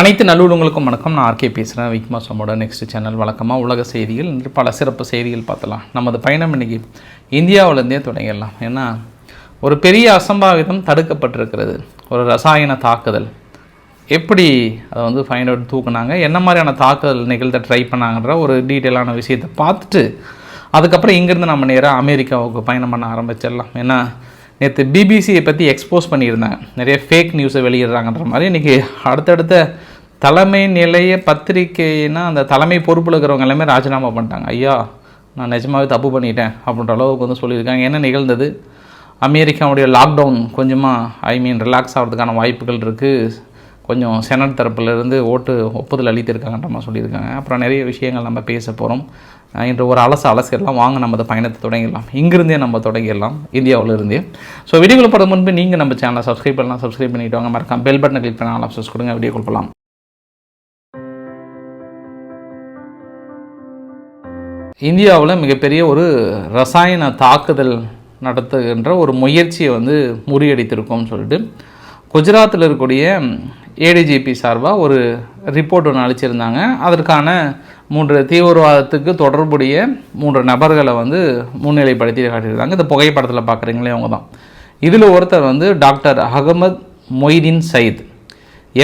அனைத்து நல்லுள்ளங்களுக்கும் வணக்கம். நான் ஆர்கே பேசுகிறேன் விக்மாசமோட நெக்ஸ்ட் சேனல் வழக்கமாக உலக செய்திகள் இன்று பல சிறப்பு செய்திகள் பார்த்தலாம் நமது பயணம் இன்னைக்கு இந்தியாவிலேருந்தே தொடங்கிடலாம். ஏன்னா ஒரு பெரிய அசம்பாவிதம் தடுக்கப்பட்டிருக்கிறது. ஒரு ரசாயன தாக்குதல். எப்படி அதை வந்து ஃபைண்ட் அவுட் தூக்குனாங்க? என்ன மாதிரியான தாக்குதல் நிகழ்த்த ட்ரை பண்ணாங்கன்ற ஒரு டீட்டெயிலான விஷயத்தை பார்த்துட்டு அதுக்கப்புறம் இங்கேருந்து நம்ம நேராக அமெரிக்காவுக்கு பயணம் பண்ண ஆரம்பிச்சிடலாம். ஏன்னா நேற்று பிபிசியை பற்றி எக்ஸ்போஸ் பண்ணியிருந்தாங்க. நிறைய ஃபேக் நியூஸை வெளியிடுறாங்கன்ற மாதிரி. இன்றைக்கி அடுத்தடுத்த தலைமை நிலைய பத்திரிக்கைன்னா அந்த தலைமை பொறுப்பில் இருக்கிறவங்க எல்லாமே ராஜினாமா பண்ணிட்டாங்க. ஐயா நான் நிஜமாகவே தப்பு பண்ணிட்டேன் அப்படின்ற அளவுக்கு வந்து சொல்லியிருக்காங்க. என்ன நிகழ்ந்தது? அமெரிக்காவுடைய லாக்டவுன் கொஞ்சமாக ஐ மீன் ரிலாக்ஸ் ஆகிறதுக்கான வாய்ப்புகள் இருக்குது கொஞ்சம் செனட் தரப்புலேருந்து ஓட்டு ஒப்புதல் அளித்திருக்காங்கன்ற மாதிரி சொல்லியிருக்காங்க. அப்புறம் நிறைய விஷயங்கள் நம்ம பேச போகிறோம் என்ற ஒரு அலச அலசிடலாம். வாங்க நம்ம அந்த பயணத்தை தொடங்கிடலாம். இங்கிருந்தே நம்ம தொடங்கிடலாம். இந்தியாவில் இருந்தே ஸோ வீடியோ போகிற முன்பு நீங்கள் நம்ம சேனலை சப்ஸ்கிரைப் பண்ணலாம். சப்ஸ்கிரைப் பண்ணிட்டு வாங்க. மறக்காம பெல் பட்டனை கிளிக் பண்ண ஆல் ஆப்ஷன்ஸ் கொடுங்க. வீடியோ கொடுக்கலாம் இந்தியாவில் மிகப்பெரிய ஒரு ரசாயன தாக்குதல் நடத்துகின்ற ஒரு முயற்சியை வந்து முறியடித்திருக்கோம்னு சொல்லிட்டு குஜராத்தில் இருக்கக்கூடிய ஏடிஜிபி சார்பாக ஒரு ரிப்போர்ட் ஒன்று அளிச்சிருந்தாங்க. அதற்கான மூன்று தீவிரவாதத்துக்கு தொடர்புடைய மூன்று நபர்களை வந்து முன்னிலைப்படுத்தி காட்டியிருந்தாங்க இந்த புகைப்படத்தில் பார்க்குறீங்களே அவங்க தான் இதில் ஒருத்தர் வந்து டாக்டர் அகமது மொய்தீன் சயித்.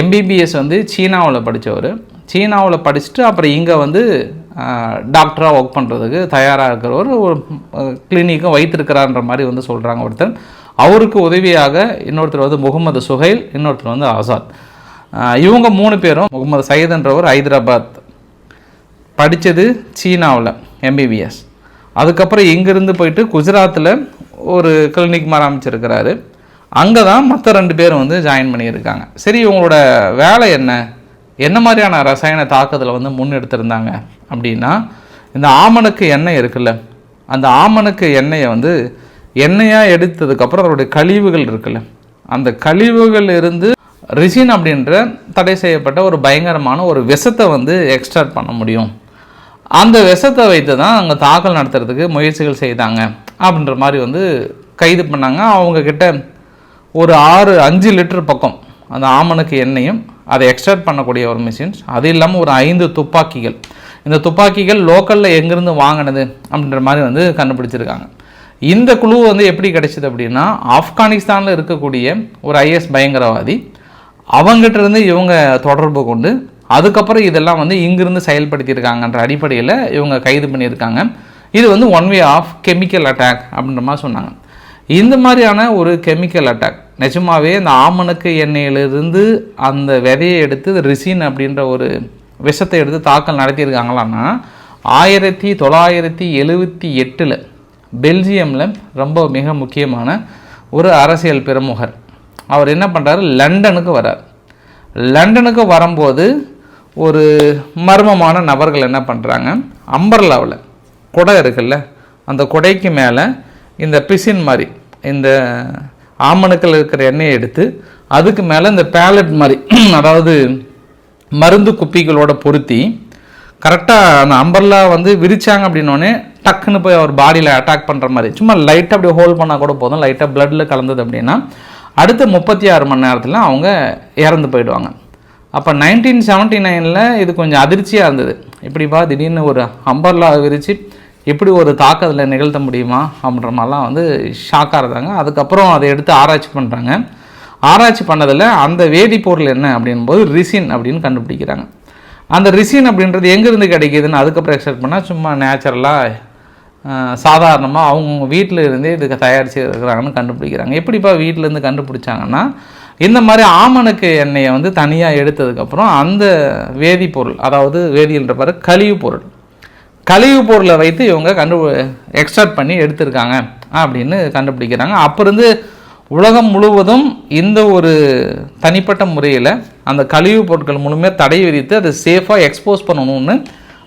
எம்பிபிஎஸ் வந்து சீனாவில் படித்தவர் சீனாவில் படிச்சுட்டு அப்புறம் இங்கே வந்து டாக்டராக ஒர்க் பண்ணுறதுக்கு தயாராக இருக்கிறவர். ஒரு கிளினிக்கும் வைத்திருக்கிறான்ற மாதிரி வந்து சொல்கிறாங்க ஒருத்தர். அவருக்கு உதவியாக இன்னொருத்தர் வந்து முகமது சுஹைல் இன்னொருத்தர் வந்து ஆசாத். இவங்க மூணு பேரும் முகமது சையதுன்றவர் ஹைதராபாத் படித்தது சீனாவில் எம்பிபிஎஸ் அதுக்கப்புறம் இங்கேருந்து போயிட்டு குஜராத்தில் ஒரு கிளினிக் மாதிரி ஆரம்பிச்சிருக்கிறாரு அங்கே தான் மற்ற ரெண்டு பேரும் வந்து ஜாயின் பண்ணியிருக்காங்க. சரி இவங்களோட வேலை என்ன? என்ன மாதிரியான ரசாயன தாக்குதலை வந்து முன்னெடுத்திருந்தாங்க அப்படின்னா இந்த ஆமணக்கு எண்ணெய் இருக்குல்ல அந்த ஆமணக்கு எண்ணெயை வந்து எண்ணெயாக எடுத்ததுக்கப்புறம் அதோடைய கழிவுகள் இருக்குல்ல அந்த கழிவுகள் இருந்து ரிசின் அப்படின்ற தடை செய்யப்பட்ட ஒரு பயங்கரமான ஒரு விஷத்தை வந்து எக்ஸ்ட்ராக்ட் பண்ண முடியும். அந்த விஷத்தை வைத்து தான் அங்கே தாக்கல் நடத்துறதுக்கு முயற்சிகள் செய்தாங்க. அப்படின்ற மாதிரி வந்து கைது பண்ணாங்க. அவங்கக்கிட்ட ஒரு ஆறு அஞ்சு லிட்டர் பக்கம் அந்த ஆமணக்கு எண்ணெயும் அதை எக்ஸ்ட்ராக்ட் பண்ணக்கூடிய ஒரு மிஷின்ஸ் அது இல்லாமல் ஒரு ஐந்து துப்பாக்கிகள். இந்த துப்பாக்கிகள் லோக்கலில் எங்கேருந்து வாங்கினது அப்படின்ற மாதிரி வந்து கண்டுபிடிச்சிருக்காங்க. இந்த குழு வந்து எப்படி கிடைச்சிது அப்படின்னா ஆப்கானிஸ்தானில் இருக்கக்கூடிய ஒரு ஐஎஸ் பயங்கரவாதி அவங்ககிட்ட இருந்து இவங்க தொடர்பு கொண்டு அதுக்கப்புறம் இதெல்லாம் வந்து இங்கிருந்து செயல்படுத்தியிருக்காங்கன்ற அடிப்படையில் இவங்க கைது பண்ணியிருக்காங்க. இது வந்து one way of chemical attack அப்படின்ற மாதிரி சொன்னாங்க. இந்த மாதிரியான ஒரு கெமிக்கல் அட்டாக் நிஜமாவே இந்த ஆமணக்கு எண்ணெயிலிருந்து அந்த விதையை எடுத்து ரிசின் அப்படின்ற ஒரு விஷத்தை எடுத்து தாக்கல் நடத்தியிருக்காங்களான்னா ஆயிரத்தி தொள்ளாயிரத்தி எழுவத்தி எட்டில் பெல்ஜியமில் ரொம்ப மிக முக்கியமான ஒரு அரசியல் பிரமுகர் அவர் என்ன பண்ணுறாரு லண்டனுக்கு வரார் லண்டனுக்கு வரும்போது ஒரு மர்மமான நபர்கள் என்ன பண்ணுறாங்க அம்பர்லாவில் குடை இருக்குல்ல அந்த குடைக்கு மேலே இந்த பிசின் மாதிரி இந்த ஆமணுக்கள் இருக்கிற எண்ணெயை எடுத்து அதுக்கு மேலே இந்த பேலட் மாதிரி அதாவது மருந்து குப்பிகளோட பொருத்தி கரெக்டாக அந்த அம்பர்லா வந்து விரிச்சாங்க அப்படின்னோடனே டக்குன்னு போய் அவர் பாடியில் அட்டாக் பண்ணுற மாதிரி சும்மா லைட்டாக அப்படி ஹோல்ட் பண்ணால் கூட போதும் லைட்டாக ப்ளட்டில் கலந்தது அப்படின்னா அடுத்த முப்பத்தி ஆறு மணி நேரத்தில் அவங்க இறந்து போயிடுவாங்க. அப்போ நைன்டீன் செவன்ட்டி நைனில் இது கொஞ்சம் அதிர்ச்சியாக இருந்தது. இப்படிப்பா திடீர்னு ஒரு அம்பர்லா விரித்து எப்படி ஒரு தாக்குதலை நிகழ்த்த முடியுமா அப்படின்ற மாதிரிலாம் வந்து ஷாக்காக இருந்தாங்க. அதுக்கப்புறம் அதை எடுத்து ஆராய்ச்சி பண்ணுறாங்க ஆராய்ச்சி பண்ணதில் அந்த வேதிப்பொருள் என்ன அப்படின்போது ரிசின் அப்படின்னு கண்டுபிடிக்கிறாங்க. அந்த ரிசின் அப்படின்றது எங்கேருந்து கிடைக்கிதுன்னு அதுக்கப்புறம் எக்ஸ்பெக்ட் பண்ணால் சும்மா நேச்சுரலாக சாதாரணமாக அவங்க வீட்டில் இருந்தே இதுக்கு தயாரித்து இருக்கிறாங்கன்னு கண்டுபிடிக்கிறாங்க. எப்படிப்பா வீட்டிலேருந்து கண்டுபிடிச்சாங்கன்னா இந்த மாதிரி ஆமணக்கு எண்ணெயை வந்து தனியாக எடுத்ததுக்கப்புறம் அந்த வேதிப்பொருள் அதாவது வேதியன்ற பாரு கழிவு பொருள். கழிவு பொருளை வைத்து இவங்க கண்டு எக்ஸ்ட்ராக்ட் பண்ணி எடுத்திருக்காங்க அப்படின்னு கண்டுபிடிக்கிறாங்க. அப்போ இருந்து உலகம் முழுவதும் இந்த ஒரு தனிப்பட்ட முறையில் அந்த கழிவு பொருட்கள் மூலமே தடை விதித்து அதை சேஃபாக எக்ஸ்போஸ் பண்ணணும்னு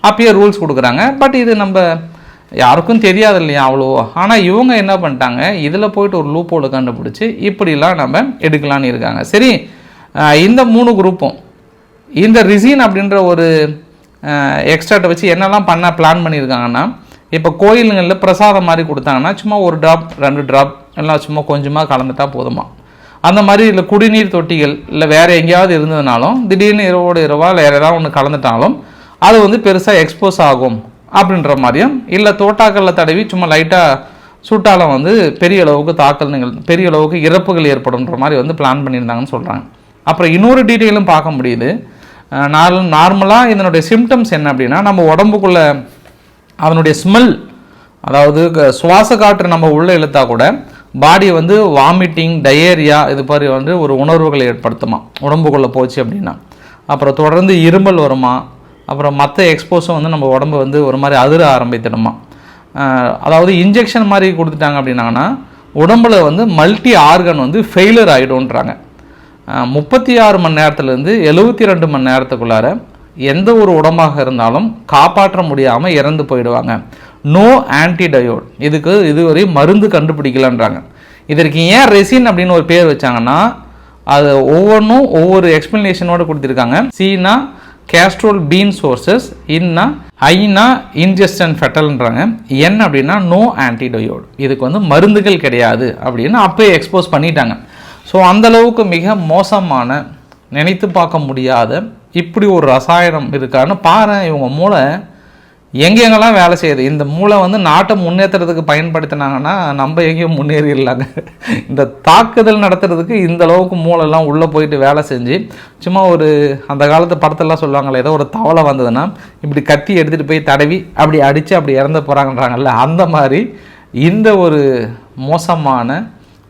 அப்பயே ரூல்ஸ் கொடுக்குறாங்க. பட் இது நம்ம யாருக்கும் தெரியாது இல்லையா அவ்வளோ? ஆனால் இவங்க என்ன பண்ணிட்டாங்க? இதில் போயிட்டு ஒரு லூப்போடு கண்டுபிடிச்சி இப்படிலாம் நம்ம எடுக்கலான்னு இருக்காங்க. சரி இந்த மூணு குரூப்பும் இந்த ரிசின் அப்படின்ற ஒரு எக்ஸ்ட்ராட்டை வச்சு என்னெல்லாம் பண்ண பிளான் பண்ணியிருக்காங்கன்னா இப்போ கோயிலுங்களில் பிரசாதம் மாதிரி கொடுத்தாங்கன்னா சும்மா ஒரு ட்ராப் ரெண்டு ட்ராப் எல்லாம் சும்மா கொஞ்சமாக கலந்துட்டா போதுமா? அந்த மாதிரி இல்லை குடிநீர் தொட்டிகள் இல்லை வேறு எங்கேயாவது இருந்ததுனாலும் திடீர்னு இரவோடு இரவா இல்லை வேறு ஏதாவது ஒன்று கலந்துட்டாலும் அது வந்து பெருசாக எக்ஸ்போஸ் ஆகும். அப்படின்ற மாதிரியும் இல்லை தோட்டாக்களில் தடவி சும்மா லைட்டாக சுட்டாலும் வந்து பெரிய அளவுக்கு தாக்கல் நிகழ் பெரிய அளவுக்கு இறப்புகள் ஏற்படும்ன்ற மாதிரி வந்து பிளான் பண்ணியிருந்தாங்கன்னு சொல்கிறாங்க அப்புறம் இன்னொரு டீட்டெயிலும் பார்க்க முடியுது. நார் நார்மலாக இதனுடைய சிம்டம்ஸ் என்ன அப்படின்னா நம்ம உடம்புக்குள்ள அதனுடைய ஸ்மெல் அதாவது சுவாச காற்று நம்ம உள்ளே இழுத்தா கூட பாடி வந்து வாமிட்டிங் டயேரியா இது மாதிரி வந்து ஒரு உணர்வுகளை ஏற்படுத்துமா உடம்புக்குள்ளே போச்சு அப்படின்னா. அப்புறம் தொடர்ந்து இருமல் வருமா அப்புறம் மற்ற எக்ஸ்போஸும் வந்து நம்ம உடம்பு வந்து ஒரு மாதிரி அதிர ஆரம்பித்திடுமா அதாவது இன்ஜெக்ஷன் மாதிரி கொடுத்துட்டாங்க அப்படின்னாங்கன்னா உடம்பில் வந்து மல்டி ஆர்கன் வந்து ஃபெயிலியர் ஆகிடும்ன்றாங்க முப்பத்தி ஆறு மணி நேரத்துலேருந்து எழுபத்தி ரெண்டு மணி நேரத்துக்குள்ளார எந்த ஒரு உடம்பாக இருந்தாலும் காப்பாற்ற முடியாமல் இறந்து போயிடுவாங்க. நோ ஆன்டிடயோட் இதுக்கு இதுவரை மருந்து கண்டுபிடிக்கலன்றாங்க. இதற்கு ஏன் ரெசின் அப்படின்னு ஒரு பேர் வச்சாங்கன்னா அது ஒவ்வொன்றும் ஒவ்வொரு எக்ஸ்பிளனேஷனோடு கொடுத்துருக்காங்க. சீனா கேஸ்ட்ரோல் பீன் சோர்சஸ் இன்னா ஐனா இன்ஜெஸ்டன் ஃபெட்டல்ன்றாங்க. என் அப்படின்னா நோ ஆன்டிடயோடு. இதுக்கு வந்து மருந்துகள் கிடையாது அப்படின்னு அப்போயே எக்ஸ்போஸ் பண்ணிட்டாங்க. ஸோ அந்தளவுக்கு மிக மோசமான நினைத்து பார்க்க முடியாத இப்படி ஒரு ரசாயனம் இருக்கான்னு பாரு இவங்க மூளை. எங்கெங்கெல்லாம் வேலை செய்யுது? இந்த மூளை வந்து நாட்டை முன்னேற்றுறதுக்கு பயன்படுத்தினாங்கன்னா நம்ம எங்கேயும் முன்னேறிடலாங்க இந்த தாக்குதல் நடத்துறதுக்கு இந்த அளவுக்கு மூளைலாம் உள்ளே போயிட்டு வேலை செஞ்சு சும்மா ஒரு அந்த காலத்து படத்தெல்லாம் சொல்லுவாங்கள்ல ஏதோ ஒரு தவளை வந்ததுன்னா இப்படி கத்தி எடுத்துகிட்டு போய் தடவி அப்படி அடித்து அப்படி இறந்து போகிறாங்கன்றாங்கல்ல அந்த மாதிரி இந்த ஒரு மோசமான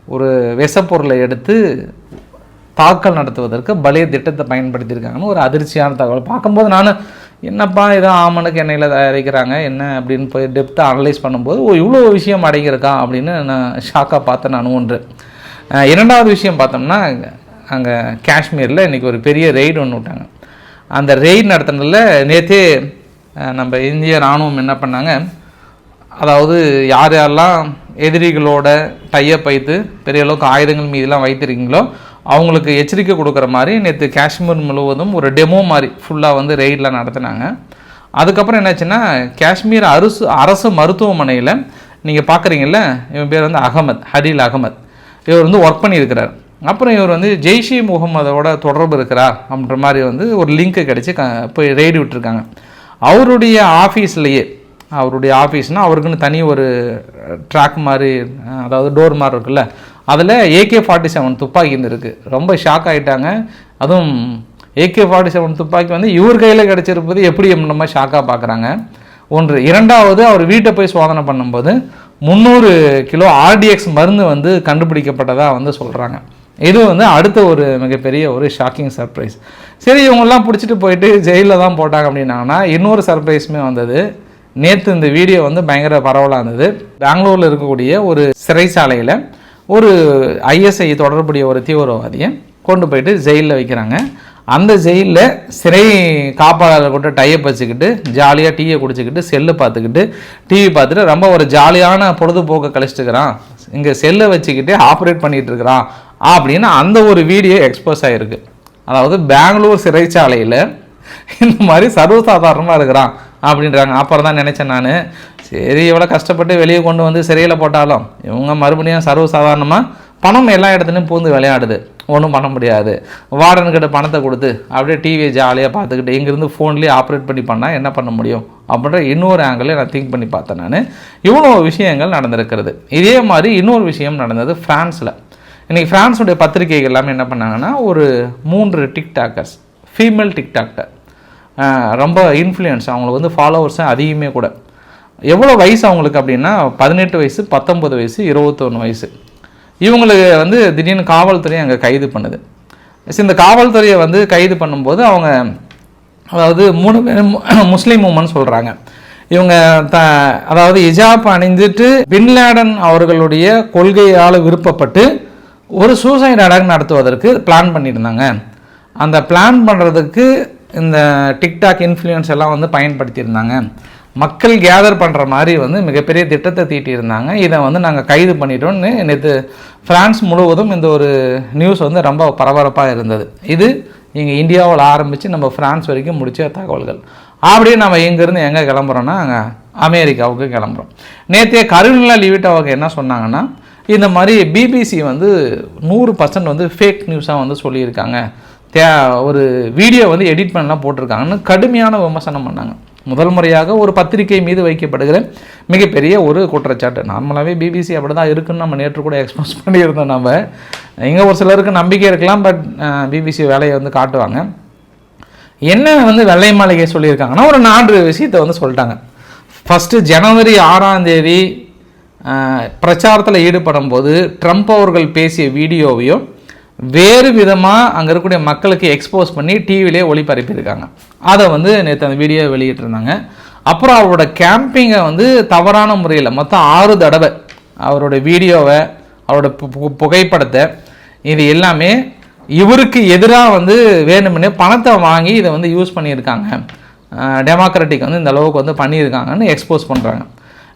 ஒரு விஷப்பொருளை எடுத்து தாக்கல் நடத்துவதற்கு பலிய திட்டத்தை பயன்படுத்தியிருக்காங்கன்னு ஒரு அதிர்ச்சியான தகவல். பார்க்கும்போது நான் என்னப்பா ஏதோ ஆமனுக்கு எண்ணெயில் தயாரிக்கிறாங்க என்ன அப்படின்னு போய் டெப்த்தாக அனலைஸ் பண்ணும்போது ஓ இவ்வளோ விஷயம் அடங்கியிருக்கா அப்படின்னு நான் ஷாக்காக பார்த்தேன் நான் ஒன்று. இரண்டாவது விஷயம் பார்த்தோம்னா அங்கே காஷ்மீரில் இன்றைக்கி ஒரு பெரிய ரெய்டு ஒன்று விட்டாங்க. அந்த ரெய்டு நடத்தினதில் நேற்றே நம்ம இந்திய இராணுவம் என்ன பண்ணாங்க அதாவது யார் யாரெல்லாம் எதிரிகளோட டையப் வைத்து பெரிய அளவுக்கு ஆயுதங்கள் மீதெல்லாம் வைத்திருக்கீங்களோ அவங்களுக்கு எச்சரிக்கை கொடுக்குற மாதிரி நேற்று காஷ்மீர் முழுவதும் ஒரு டெமோ மாதிரி ஃபுல்லாக வந்து ரெய்டெலாம் நடத்தினாங்க. அதுக்கப்புறம் என்னாச்சுன்னா காஷ்மீர் அரசு அரசு மருத்துவமனையில் நீங்கள் பார்க்குறீங்கல்ல இவன் பேர் வந்து அகமத் ஹரில் அகமத். இவர் வந்து ஒர்க் பண்ணியிருக்கிறார். அப்புறம் இவர் வந்து ஜெய்ஷி முகமதோட தொடர்பு இருக்கிறார் அப்படின்ற மாதிரி வந்து ஒரு லிங்க்கு கிடச்சி க போய் ரெய்டு விட்டுருக்காங்க. அவருடைய ஆஃபீஸ்லேயே அவருடைய ஆஃபீஸ்னால் அவருக்குன்னு தனி ஒரு ட்ராக் மாதிரி அதாவது டோர் மாதிரி இருக்குல்ல அதில் ஏகே ஃபார்ட்டி செவன் துப்பாக்கி இருந்திருக்கு ரொம்ப ஷாக் ஆகிட்டாங்க அதுவும் ஏகே ஃபார்ட்டி செவன் துப்பாக்கி வந்து இவர் கையில் கிடச்சிருப்பது எப்படி நம்ம ஷாக்காக பார்க்குறாங்க ஒன்று இரண்டாவது அவர் வீட்டை போய் சோதனை பண்ணும்போது முந்நூறு கிலோ ஆர்டிஎக்ஸ் மருந்து வந்து கண்டுபிடிக்கப்பட்டதாக வந்து சொல்கிறாங்க இது வந்து அடுத்த ஒரு மிகப்பெரிய ஒரு ஷாக்கிங் சர்ப்ரைஸ் சரி இவங்கெல்லாம் பிடிச்சிட்டு போயிட்டு ஜெயிலில் தான் போட்டாங்க அப்படின்னாங்கன்னா இன்னொரு சர்ப்ரைஸுமே வந்தது. நேற்று இந்த வீடியோ வந்து பயங்கர பரவலாக இருந்தது. பெங்களூரில் இருக்கக்கூடிய ஒரு சிறைச்சாலையில் ஒரு ஐஎஸ்ஐ தொடர்புடைய ஒரு தீவிரவாதியை கொண்டு போயிட்டு ஜெயிலில் வைக்கிறாங்க. அந்த ஜெயிலில் சிறை காப்பாளர் கூட டையப் வச்சுக்கிட்டு ஜாலியாக டீயை குடிச்சிக்கிட்டு செல்லு பார்த்துக்கிட்டு டிவி பார்த்துட்டு ரொம்ப ஒரு ஜாலியான பொழுதுபோக்கை கழிச்சிட்டுக்கிறான். இங்கே செல்லை வச்சுக்கிட்டு ஆப்ரேட் பண்ணிகிட்டு இருக்கிறான் அப்படின்னு அந்த ஒரு வீடியோ எக்ஸ்போஸ் ஆகிருக்கு அதாவது பெங்களூர் சிறைச்சாலையில் இந்த மாதிரி சர்வசாதாரணமாக இருக்கிறான் அப்படின்றாங்க. அப்புறம் தான் நினச்சேன் நான். சரி எவ்வளோ கஷ்டப்பட்டு வெளியே கொண்டு வந்து சிறையில் போட்டாலும் இவங்க மறுபடியும் சர்வசாதாரணமாக பணம் எல்லா இடத்துலையும் பூந்து விளையாடுது. ஒன்றும் பண்ண முடியாது. வார்டன்கிட்ட பணத்தை கொடுத்து அப்படியே டிவியை ஜாலியாக பார்த்துக்கிட்டு இங்கேருந்து ஃபோன்லேயே ஆப்ரேட் பண்ணி பண்ணால் என்ன பண்ண முடியும்? அப்படின்ற இன்னொரு ஆங்கிளில் நான் திங்க் பண்ணி பார்த்தேன் நான். இவ்வளோ விஷயங்கள் நடந்திருக்கிறது. இதே மாதிரி இன்னொரு விஷயம் நடந்தது ஃப்ரான்ஸில். இன்றைக்கி ஃப்ரான்ஸுடைய பத்திரிகைகள் எல்லாமே என்ன பண்ணாங்கன்னா ஒரு மூன்று டிக்டாக்கர்ஸ் ஃபீமேல் டிக்டாக்டர் ரொம்ப இன்ஃப்ளூயன்ஸ் அவங்களுக்கு வந்து ஃபாலோவர்ஸும் அதிகமே கூட. எவ்வளோ வயசு அவங்களுக்கு அப்படின்னா பதினெட்டு வயசு பத்தொம்பது வயசு இருபத்தொன்று வயசு. இவங்களுக்கு வந்து திடீர்னு காவல்துறை அங்கே கைது பண்ணுது. இந்த காவல்துறையை வந்து கைது பண்ணும்போது அவங்க அதாவது மூணு பேரும் முஸ்லீம் உமன் சொல்கிறாங்க இவங்க த அதாவது இஜாப் அணிந்துட்டு பின்லேடன் அவர்களுடைய கொள்கையால் விருப்பப்பட்டு ஒரு சூசைட் அடாக் நடத்துவதற்கு பிளான் பண்ணியிருந்தாங்க. அந்த பிளான் பண்ணுறதுக்கு இந்த டிக்டாக் இன்ஃப்ளூயன்ஸ் எல்லாம் வந்து பயன்படுத்தியிருந்தாங்க. மக்கள் கேதர் பண்ணுற மாதிரி வந்து மிகப்பெரிய திட்டத்தை தீட்டியிருந்தாங்க. இதை வந்து நாங்கள் கைது பண்ணிட்டோம்னு நேற்று ஃப்ரான்ஸ் முழுவதும் இந்த ஒரு நியூஸ் வந்து ரொம்ப பரபரப்பாக இருந்தது. இது இங்கே இந்தியாவில் ஆரம்பித்து நம்ம ஃப்ரான்ஸ் வரைக்கும் முடிச்ச தகவல்கள். அப்படியே நம்ம இங்கேருந்து எங்கே கிளம்புறோன்னா அங்கே அமெரிக்காவுக்கு கிளம்புறோம். நேற்றைய கருவினிலா லிவிட் அவங்க என்ன சொன்னாங்கன்னா இந்த மாதிரி பிபிசி வந்து நூறு பர்சன்ட் வந்து ஃபேக் நியூஸாக வந்து சொல்லியிருக்காங்க. தே ஒரு வீடியோ வந்து எடிட் பண்ணலாம் போட்டிருக்காங்கன்னு கடுமையான விமர்சனம் பண்ணாங்க. முதல் முறையாக ஒரு பத்திரிகை மீது வைக்கப்படுகிற மிகப்பெரிய ஒரு குற்றச்சாட்டு. நார்மலாகவே பிபிசி அப்படி தான் இருக்குன்னு நம்ம நேற்று கூட எக்ஸ்போஸ் பண்ணியிருந்தோம் நம்ம இங்கே ஒரு சிலருக்கு நம்பிக்கை இருக்கலாம் பட் பிபிசி வேலையை வந்து காட்டுவாங்க. என்ன வந்து வெள்ளை மாளிகை சொல்லியிருக்காங்கன்னா ஒரு நான்கு விஷயத்தை வந்து சொல்லிட்டாங்க. ஃபஸ்ட்டு ஜனவரி ஆறாம் தேதி பிரச்சாரத்தில் ஈடுபடும் போது ட்ரம்ப் அவர்கள் பேசிய வீடியோவையும் வேறு விதமாக அங்கே இருக்கக்கூடிய மக்களுக்கு எக்ஸ்போஸ் பண்ணி டிவிலே ஒளிபரப்பியிருக்காங்க. அதை வந்து நேற்று அந்த வீடியோ வெளியிட்டிருந்தாங்க. அப்புறம் அவரோட கேம்பிங்கை வந்து தவறான முறையில் மொத்தம் ஆறு தடவை அவரோட வீடியோவை அவரோட பு- பு- புகைப்படத்தை இது எல்லாமே இவருக்கு எதிராக வந்து வேணும்னே பணத்தை வாங்கி இதை வந்து யூஸ் பண்ணியிருக்காங்க. டெமோக்ராட்டிக் வந்து இந்த அளவுக்கு வந்து பண்ணியிருக்காங்கன்னு எக்ஸ்போஸ் பண்ணுறாங்க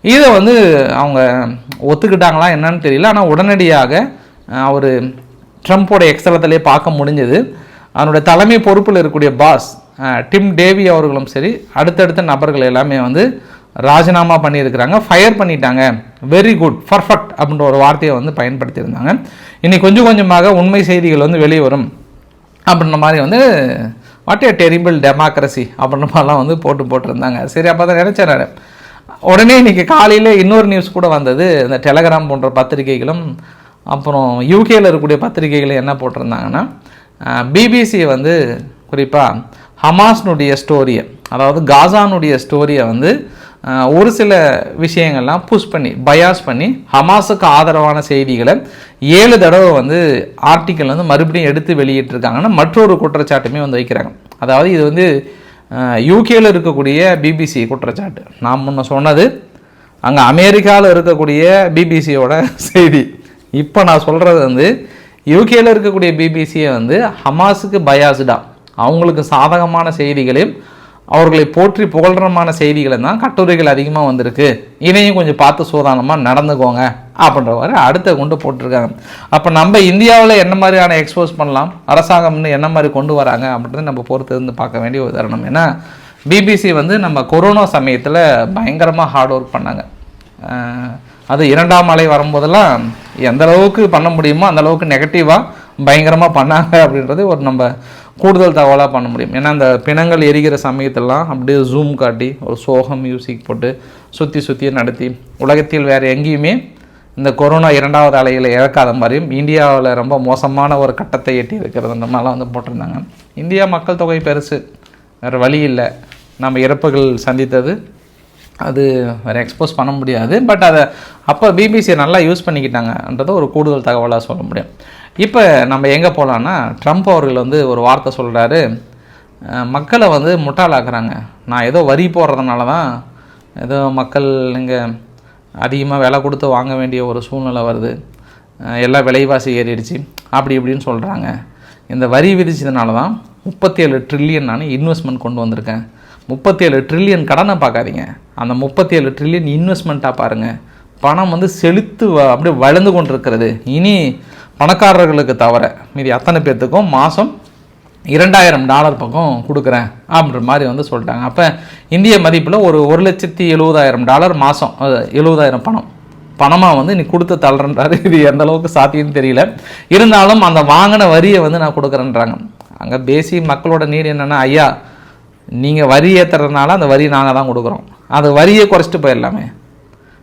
இதை வந்து அவங்க ஒத்துக்கிட்டாங்களா என்னன்னு தெரியல. ஆனால் உடனடியாக அவர் ட்ரம்ப்போட எக்ஸலத்திலே பார்க்க முடிஞ்சது. அவனுடைய தலைமை பொறுப்பில் இருக்கக்கூடிய பாஸ் டிம் டேவி அவர்களும் சரி அடுத்தடுத்த நபர்கள் எல்லாமே வந்து ராஜினாமா பண்ணியிருக்கிறாங்க. ஃபயர் பண்ணிட்டாங்க. வெரி குட் பர்ஃபெக்ட் அப்படின்ற ஒரு வார்த்தையை வந்து பயன்படுத்தியிருந்தாங்க. இனி கொஞ்சம் கொஞ்சமாக உண்மை செய்திகள் வந்து வெளியே வரும். அப்படின்ற மாதிரி வந்து வாட் ஏ டெரிபிள் டெமோக்ரஸி அப்படின்ற மாதிரிலாம் வந்து போட்டு போட்டிருந்தாங்க. சரி அப்போ தான் நினச்சேன் உடனே இன்றைக்கி காலையில் இன்னொரு நியூஸ் கூட வந்தது. இந்த டெலகிராம் போன்ற பத்திரிகைகளும் அப்புறம் யூகேயில் இருக்கக்கூடிய பத்திரிகைகள் என்ன போட்டிருந்தாங்கன்னா பிபிசி வந்து குறிப்பாக ஹமாஸ்னுடைய ஸ்டோரியை அதாவது காசானுடைய ஸ்டோரியை வந்து ஒரு சில விஷயங்கள்லாம் புஷ் பண்ணி பயாஸ் பண்ணி ஹமாஸுக்கு ஆதரவான செய்திகளை ஏழு தடவை வந்து ஆர்டிக்கல் வந்து மறுபடியும் எடுத்து வெளியிட்டிருக்காங்கன்னா மற்றொரு குற்றச்சாட்டுமே வந்து வைக்கிறாங்க. அதாவது இது வந்து யூகேயில் இருக்கக்கூடிய பிபிசி குற்றச்சாட்டு. நான் முன்ன சொன்னது அங்கே அமெரிக்காவில் இருக்கக்கூடிய பிபிசியோட செய்தி. இப்போ நான் சொல்கிறது வந்து யூகேயில் இருக்கக்கூடிய பிபிசியை வந்து ஹமாஸுக்கு பயாசுடா அவங்களுக்கு சாதகமான செய்திகளையும் அவர்களை போற்றி புகழ்றமான செய்திகளை தான் கட்டுரைகள் அதிகமாக வந்திருக்கு. இதையும் கொஞ்சம் பார்த்து சூதானமாக நடந்துக்கோங்க அப்படின்ற மாதிரி அடுத்த கொண்டு போட்டிருக்காங்க. அப்போ நம்ம இந்தியாவில் என்ன மாதிரியான எக்ஸ்போஸ் பண்ணலாம்? அரசாங்கம்னு என்ன மாதிரி கொண்டு வராங்க? அப்படின்றத நம்ம பொறுத்து இருந்து பார்க்க வேண்டிய உதாரணம் ஏன்னா பிபிசி வந்து நம்ம கொரோனா சமயத்தில் பயங்கரமாக ஹார்ட் ஒர்க் பண்ணாங்க. அது இரண்டாம் அலை வரும்போதெல்லாம் எந்த அளவுக்கு பண்ண முடியுமோ அந்த அளவுக்கு நெகட்டிவாக பயங்கரமாக பண்ணாங்க அப்படின்றது ஒரு நம்ம கூடுதல் தகவலாக பண்ண முடியும். ஏன்னா அந்த பிணங்கள் எரிகிற சமயத்தெல்லாம் அப்படியே ஜூம் காட்டி ஒரு சோகம் மியூசிக் போட்டு சுற்றி சுற்றி நடத்தி உலகத்தில் வேறு எங்கேயுமே இந்த கொரோனா இரண்டாவது அலையில் இறக்காத மாதிரியும் இந்தியாவில் ரொம்ப மோசமான ஒரு கட்டத்தை எட்டி இருக்கிறது அந்த மாதிரிலாம் வந்து போட்டிருந்தாங்க. இந்தியா மக்கள் தொகை பெருசு வேறு வழி இல்லை. நம்ம இறப்புகள் சந்தித்தது அது வேறு எக்ஸ்போஸ் பண்ண முடியாது. பட் அதை அப்போ பிபிசியை நல்லா யூஸ் பண்ணிக்கிட்டாங்கன்றத ஒரு கூடுதல் தகவலாக சொல்ல முடியும். இப்போ நம்ம எங்கே போகலான்னா ட்ரம்ப் அவர்கள் வந்து ஒரு வார்த்தை சொல்கிறாரு மக்களை வந்து முட்டாளாக்குறாங்க. நான் ஏதோ வரி போடுறதுனால தான் ஏதோ மக்கள் இங்கே அதிகமாக விலை கொடுத்து வாங்க வேண்டிய ஒரு சூழ்நிலை வருது. எல்லா விலைவாசி ஏறிடுச்சு. அப்படி இப்படின்னு சொல்கிறாங்க இந்த வரி விதிச்சதுனால தான் முப்பத்தி ஏழு ட்ரில்லியன் நான் இன்வெஸ்ட்மெண்ட் கொண்டு வந்திருக்கேன். முப்பத்தேழு ட்ரில்லியன் கடனை பார்க்காதீங்க. அந்த முப்பத்தேழு ட்ரில்லியன் இன்வெஸ்ட்மெண்ட்டாக பாருங்கள் பணம் வந்து செலுத்து வ- அப்படியே வளர்ந்து கொண்டிருக்கிறது. இனி பணக்காரர்களுக்கு தவிர மீதி அத்தனை பேர்த்துக்கும் மாதம் இரண்டாயிரம் டாலர் பக்கம் கொடுக்குறேன் அப்படின்ற மாதிரி வந்து சொல்லிட்டாங்க. அப்போ இந்திய மதிப்பில் ஒரு ஒரு லட்சத்தி எழுபதாயிரம் டாலர் மாதம் எழுபதாயிரம் பணம். பணமாக வந்து நீ கொடுத்து தள்ளுறன்றாரு. இது எந்த அளவுக்கு சாத்தியம்னு தெரியல. இருந்தாலும் அந்த வாங்கின வரியை வந்து நான் கொடுக்குறேன்றாங்க. அங்கே பேசி மக்களோட நீடு என்னென்னா ஐயா நீங்கள் வரி ஏற்றுறதுனால அந்த வரி நாங்கள் தான் கொடுக்குறோம். அது வரியை குறைச்சிட்டு போயிடலாமே.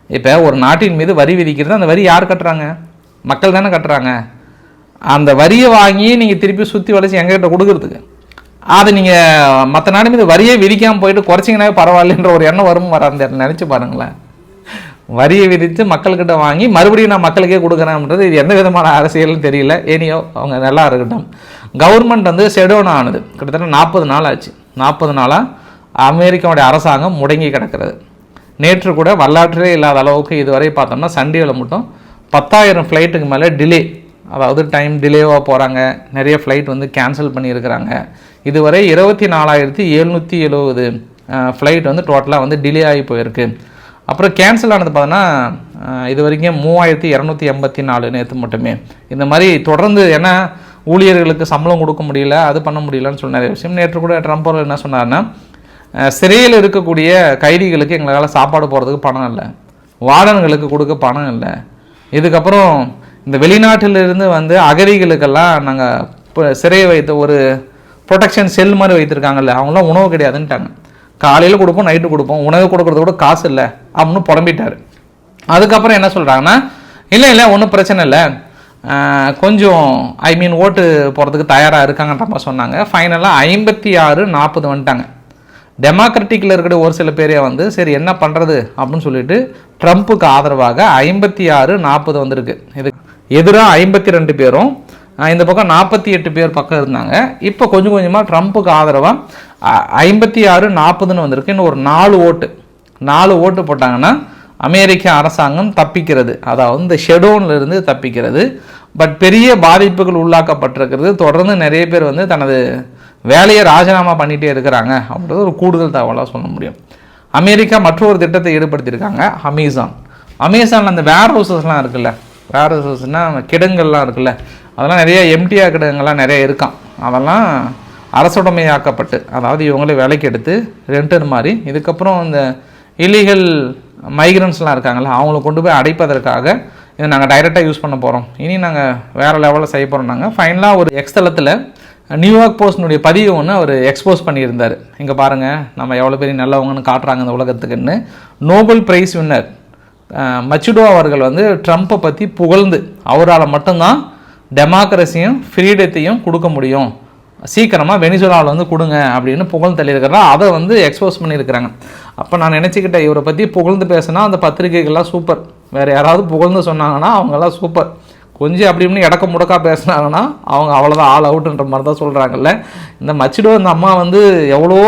இப்போ ஒரு நாட்டின் மீது வரி விதிக்கிறது அந்த வரி யார் கட்டுறாங்க? மக்கள் தானே கட்டுறாங்க. அந்த வரியை வாங்கி நீங்கள் திருப்பி சுற்றி வளைச்சி எங்ககிட்ட கொடுக்குறதுக்கு. அது நீங்கள் மற்ற நாடு மீது வரியை விதிக்காமல் போயிட்டு குறைச்சிங்கனாவே பரவாயில்லன்ற ஒரு எண்ணம் வரும் வராது நினச்சி பாருங்களேன். வரியை விதித்து மக்கள்கிட்ட வாங்கி மறுபடியும் நான் மக்களுக்கே கொடுக்குறேன்ன்றது இது எந்த விதமான அரசியல்னு தெரியல. ஏனியோ அவங்க நல்லா இருக்கட்டும். கவர்மெண்ட் வந்து செடோன் ஆனது. கிட்டத்தட்ட நாற்பது நாள் ஆச்சு. நாற்பது நாளாக அமெரிக்காவுடைய அரசாங்கம் முடங்கி கிடக்கிறது. நேற்று கூட வரலாற்றிலே இல்லாத அளவுக்கு இதுவரை பார்த்தோம்னா சண்டேவில் மட்டும் பத்தாயிரம் ஃப்ளைட்டுக்கு மேலே டிலே அதாவது டைம் டிலேவாக போகிறாங்க நிறைய ஃப்ளைட் வந்து கேன்சல் பண்ணியிருக்கிறாங்க. இதுவரை இருபத்தி நாலாயிரத்தி எழுநூற்றி எழுபது ஃப்ளைட் வந்து டோட்டலாக வந்து டிலே ஆகி போயிருக்கு. அப்புறம் கேன்சல் ஆனது பார்த்தோன்னா இது வரைக்கும் மூவாயிரத்தி இரநூத்தி எண்பத்தி நாலு நேற்று மட்டுமே. இந்த மாதிரி தொடர்ந்து ஏன்னா ஊழியர்களுக்கு சம்பளம் கொடுக்க முடியல அது பண்ண முடியலன்னு சொல்லி நிறைய விஷயம். நேற்று கூட ட்ரம்ப் அவர்கள் என்ன சொன்னார்னா சிறையில் இருக்கக்கூடிய கைதிகளுக்கு எங்களால் சாப்பாடு போகிறதுக்கு பணம் இல்லை. வார்டன்களுக்கு கொடுக்க பணம் இல்லை. இதுக்கப்புறம் இந்த வெளிநாட்டிலிருந்து வந்து அகதிகளுக்கெல்லாம் நாங்கள் இப்போ சிறையை வைத்த ஒரு ப்ரொடெக்ஷன் செல் மாதிரி வைத்திருக்காங்கல்ல அவங்களாம் உணவு கிடையாதுன்ட்டாங்க. காலையில் கொடுப்போம் நைட்டு கொடுப்போம். உணவு கொடுக்கறது கூட காசு இல்லை அப்படின்னு புலம்பிட்டார். அதுக்கப்புறம் என்ன சொல்கிறாங்கன்னா இல்லை இல்லை ஒன்றும் பிரச்சனை இல்லை. கொஞ்சம் ஐ மீன் ஓட்டு போகிறதுக்கு தயாராக இருக்காங்கன்ற மாதிரி சொன்னாங்க. ஃபைனலாக ஐம்பத்தி ஆறு நாற்பது வந்துட்டாங்க. டெமோக்ராட்டிக்கில் இருக்கிற ஒரு சில பேரே வந்து சரி என்ன பண்ணுறது அப்படின்னு சொல்லிட்டு ட்ரம்ப்புக்கு ஆதரவாக ஐம்பத்தி ஆறு நாற்பது வந்திருக்கு. இது எதிராக ஐம்பத்தி ரெண்டு பேரும் இந்த பக்கம் நாற்பத்தி எட்டு பேர் பக்கம் இருந்தாங்க. இப்போ கொஞ்சம் கொஞ்சமாக ட்ரம்ப்புக்கு ஆதரவாக ஐம்பத்தி ஆறு நாற்பதுன்னு வந்திருக்கு. இன்னும் ஒரு நாலு ஓட்டு. நாலு ஓட்டு போட்டாங்கன்னா அமெரிக்க அரசாங்கம் தப்பிக்கிறது. அதாவது இந்த ஷெடோன்லேருந்து தப்பிக்கிறது. பட் பெரிய பாதிப்புகள் உள்ளாக்கப்பட்டிருக்கிறது. தொடர்ந்து நிறைய பேர் வந்து தனது வேலையை ராஜினாமா பண்ணிகிட்டே இருக்கிறாங்க. அப்படின்றது ஒரு கூடுதல் தகவலாக சொல்ல முடியும். அமெரிக்கா மற்றொரு திட்டத்தை ஈடுபடுத்தியிருக்காங்க அமேசான். அமேசானில் அந்த வேர் ஹவுசஸ்லாம் இருக்குல்ல. வேர் ஹவுசஸ்னால் கிடங்கள்லாம் இருக்குல்ல. அதெல்லாம் நிறைய எம்டிஆர் கிடங்கள்லாம் நிறைய இருக்கான். அதெல்லாம் அரசுடைமையாக்கப்பட்டு அதாவது இவங்களே வேலைக்கு எடுத்து ரெண்டர் மாதிரி இதுக்கப்புறம் இந்த இலீகல் மைக்ரன்ஸ்லாம் இருக்காங்கல்ல அவங்கள கொண்டு போய் அடைப்பதற்காக இதை நாங்கள் டைரெக்டாக யூஸ் பண்ண போகிறோம் இனி நாங்கள் வேறு லெவலில் செய்ய போகிறோம் நாங்கள் ஃபைனலாக ஒரு எக்ஸ்தலத்தில் நியூயார்க் போஸ்டினுடைய பதிவு ஒன்று அவர் எக்ஸ்போஸ் பண்ணியிருந்தார். இங்கே பாருங்கள் நம்ம எவ்வளோ பெரிய நல்லவங்கன்னு காட்டுறாங்க இந்த உலகத்துக்குன்னு. நோபல் பிரைஸ் வின்னர் மச்சுடோ அவர்கள் வந்து ட்ரம்ப்பை பற்றி புகழ்ந்து அவரால் மட்டும்தான் டெமோக்ரஸியும் ஃப்ரீடத்தையும் கொடுக்க முடியும். சீக்கிரமாக வெனிசுலாவில் வந்து கொடுங்க அப்படின்னு புகழ்ந்து தள்ளியிருக்கிறா அதை வந்து எக்ஸ்போஸ் பண்ணியிருக்கிறாங்க. அப்போ நான் நினச்சிக்கிட்டேன் இவரை பற்றி புகழ்ந்து பேசினா அந்த பத்திரிகைகள்லாம் சூப்பர் வேறு யாராவது புகழ்ந்து சொன்னாங்கன்னா அவங்கெல்லாம் சூப்பர் கொஞ்சம் அப்படி இப்படின்னு இடக்க முடக்கா பேசுனாங்கன்னா அவங்க அவ்வளோதான் ஆல் அவுட்டுன்ற மாதிரி தான் சொல்கிறாங்கல்ல இந்த மச்சிடோ இந்த அம்மா வந்து எவ்வளோ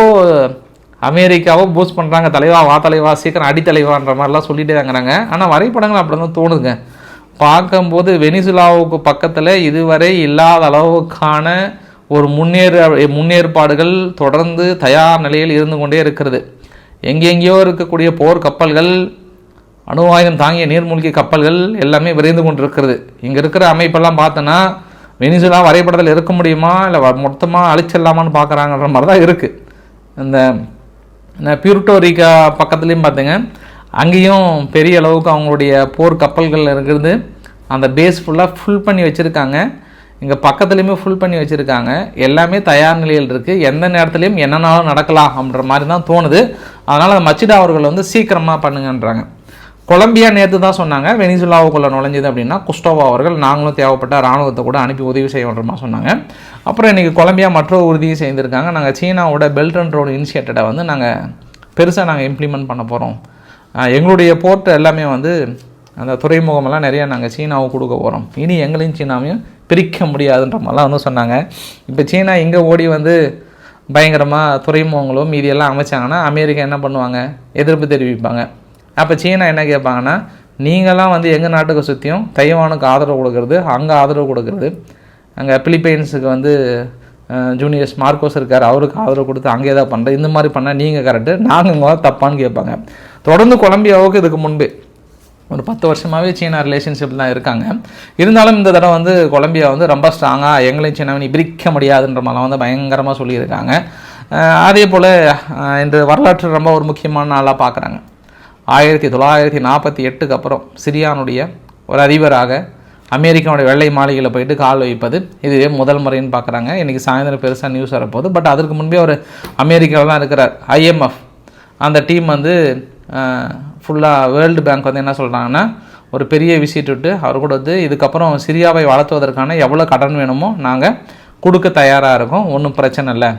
அமெரிக்காவை பூஸ்ட் பண்ணுறாங்க தலைவா வா தலைவா சீக்கிரம் அடித்தலைவான்ற மாதிரிலாம் சொல்லிகிட்டே தாங்கிறாங்க ஆனால் வரைபடங்கள் அப்படி தான் தோணுதுங்க. பார்க்கும்போது வெனிசுலாவுக்கு பக்கத்தில் இதுவரை இல்லாத அளவுக்கான ஒரு முன்னேற முன்னேற்பாடுகள் தொடர்ந்து தயார் நிலையில் இருந்து கொண்டே இருக்கிறது. எங்கெங்கேயோ இருக்கக்கூடிய போர் கப்பல்கள் அணு ஆயுதம் தாங்கிய நீர்மூழ்கி கப்பல்கள் எல்லாமே விரைந்து கொண்டிருக்கிறது. இங்கே இருக்கிற அமைப்பெல்லாம் பார்த்தோன்னா வெனிசுலா வரைபடத்தில் இருக்க முடியுமா? இல்லை மொத்தமாக அழிச்சிடலாமான்னு பார்க்குறாங்கன்ற மாதிரி தான் இருக்குது இந்த இந்த பியூர்டோரிக்கா பக்கத்துலேயும் பார்த்தீங்க அங்கேயும் பெரிய அளவுக்கு அவங்களுடைய போர் கப்பல்கள் இருக்கிறது அந்த பேஸ் ஃபுல்லாக ஃபுல் பண்ணி வச்சுருக்காங்க. இங்கே பக்கத்துலேயுமே ஃபுல் பண்ணி வச்சுருக்காங்க. எல்லாமே தயார் நிலையில் இருக்குது எந்த நேரத்துலையும் என்னன்னாலும் நடக்கலாம் அப்படின்ற மாதிரி தான் தோணுது. அதனால் மச்சிடா அவர்கள் வந்து சீக்கிரமாக பண்ணுங்கன்றாங்க. கொலம்பியா நேற்று தான் சொன்னாங்க. வெனிசுலாவுக்குள்ளே நுழைஞ்சது அப்படின்னா குஸ்டோவா அவர்கள் நாங்களும் தேவைப்பட்ட ராணுவத்தை கூட அனுப்பி உதவி செய்யணுமா சொன்னாங்க. அப்புறம் இன்றைக்கி கொலம்பியா மற்றொரு உறுதியும் செய்திருக்காங்க நாங்கள் சீனாவோட பெல்ட் அண்ட் ரோடு இனிஷியேட்டடை வந்து நாங்கள் பெருசாக நாங்கள் இம்ப்ளிமெண்ட் பண்ண போகிறோம் எங்களுடைய போர்ட் எல்லாமே வந்து அந்த துறைமுகமெல்லாம் நிறையா நாங்கள் சீனாவை கொடுக்க போகிறோம் இனி எங்களையும் சீனாவையும் பிரிக்க முடியாதுன்ற மாதிரிலாம் வந்து சொன்னாங்க. இப்போ சீனா இங்கே ஓடி வந்து பயங்கரமாக துறைமுகங்களும் மீதியெல்லாம் அமைச்சாங்கன்னா அமெரிக்கா என்ன பண்ணுவாங்க? எதிர்ப்பு தெரிவிப்பாங்க. அப்போ சீனா என்ன கேட்பாங்கன்னா நீங்களாம் வந்து எங்கள் நாட்டுக்கு சுற்றியும் தைவானுக்கு ஆதரவு கொடுக்கறது அங்கே ஆதரவு கொடுக்கறது. அங்கே பிலிப்பைன்ஸுக்கு வந்து ஜூனியர்ஸ் மார்க்கோஸ் இருக்கார் அவருக்கு ஆதரவு கொடுத்து அங்கே ஏதாவது பண்ணுறது இந்த மாதிரி பண்ணால் நீங்கள் கரெக்டு நாங்கள் இங்கே தப்பான்னு கேட்பாங்க. தொடர்ந்து கொலம்பியாவுக்கு இதுக்கு முன்பு ஒரு பத்து வருஷமாகவே சீனா ரிலேஷன்ஷிப் தான் இருக்காங்க. இருந்தாலும் இந்த தடவை வந்து கொலம்பியா வந்து ரொம்ப ஸ்ட்ராங்காக எங்களையும் சீனாவை நீ பிரிக்க முடியாதுன்ற மாதிரிலாம் வந்து பயங்கரமாக சொல்லியிருக்காங்க. அதே போல் இந்த வரலாற்று ரொம்ப ஒரு முக்கியமான நாளாக பார்க்குறாங்க ஆயிரத்தி தொள்ளாயிரத்தி நாற்பத்தி எட்டுக்கு அப்புறம் சிரியானுடைய ஒரு அதிபராக அமெரிக்காவுடைய வெள்ளை மாளிகையில் போயிட்டு கால் வைப்பது இதுவே முதல் முறைன்னு பார்க்குறாங்க இன்றைக்கி சாயந்தரம் பெருசாக நியூஸ் வரப்போகுது. பட் அதற்கு முன்பே ஒரு அமெரிக்காவில் தான் இருக்கிறார் ஐஎம்எஃப் அந்த டீம் வந்து ஃபுல்லாக வேர்ல்டு பேங்க் வந்து என்ன சொல்கிறாங்கன்னா ஒரு பெரிய விசிட் விட்டு அவர் கூட வந்து இதுக்கப்புறம் சிரியாவை வளர்த்துவதற்கான எவ்வளோ கடன் வேணுமோ நாங்கள் கொடுக்க தயாராக இருக்கோம் ஒன்றும் பிரச்சனை இல்லை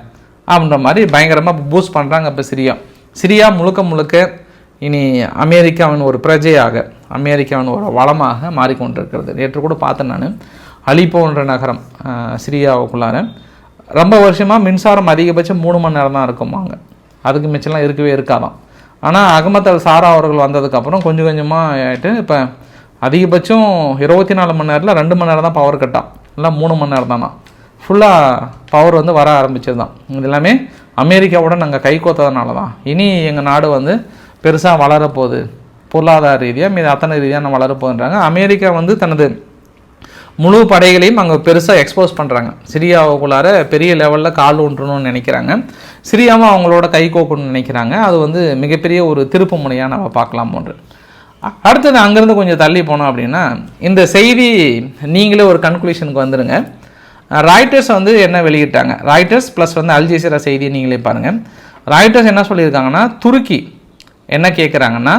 அப்படின்ற மாதிரி பயங்கரமாக பூஸ்ட் பண்ணுறாங்க இப்போ சிரியா. சிரியா முழுக்க முழுக்க இனி அமெரிக்காவின் ஒரு பிரஜையாக அமெரிக்காவின் ஒரு வளமாக மாறிக்கொண்டிருக்கிறது. நேற்று கூட பார்த்தேன் நான். அலிப்போ என்ற நகரம் சிரியாவுக்குள்ளார. ரொம்ப வருஷமாக மின்சாரம் அதிகபட்சம் மூணு மணி நேரம் தான் இருக்குமாங்க அதுக்கு மிச்சம்லாம் இருக்கவே இருக்காதான். ஆனால் அகமத் அல் சாரா அவர்கள் வந்ததுக்கப்புறம் கொஞ்சம் கொஞ்சமாக ஆகிட்டு இப்போ அதிகபட்சம் இருபத்தி நாலு மணி நேரத்தில் ரெண்டு மணி நேரம் தான் பவர் கட்டான் இல்லை மூணு மணி நேரம் தானா ஃபுல்லாக பவர் வந்து வர ஆரம்பிச்சது தான் இது எல்லாமே அமெரிக்காவோட நாங்கள் கை கோத்ததுனால தான் இனி எங்கள் நாடு வந்து பெருசாக வளரப்போகுது. பொருளாதார ரீதியாக மீது அத்தனை ரீதியாக நான் வளரப்போகுன்றாங்க அமெரிக்கா வந்து தனது முழு படைகளையும் அங்கே பெருசாக எக்ஸ்போஸ் பண்ணுறாங்க சிரியாவுக்குள்ளார பெரிய லெவலில் கால் ஊன்றணும்னு நினைக்கிறாங்க. சிரியாவும் அவங்களோட கை கோக்கணும்னு நினைக்கிறாங்க. அது வந்து மிகப்பெரிய ஒரு திருப்பு முனையாக நம்ம பார்க்கலாம் ஒன்று. அடுத்தது அங்கேருந்து கொஞ்சம் தள்ளி போனோம் அப்படின்னா இந்த செய்தி நீங்களே ஒரு கன்க்ளூஷனுக்கு வந்துடுங்க ராய்டர்ஸ் வந்து என்ன வெளியிட்டாங்க? ராய்டர்ஸ் ப்ளஸ் வந்து அல்ஜீசிரா செய்தியை நீங்களே பாருங்கள் ராய்டர்ஸ் என்ன சொல்லியிருக்காங்கன்னா துருக்கி என்ன கேட்குறாங்கன்னா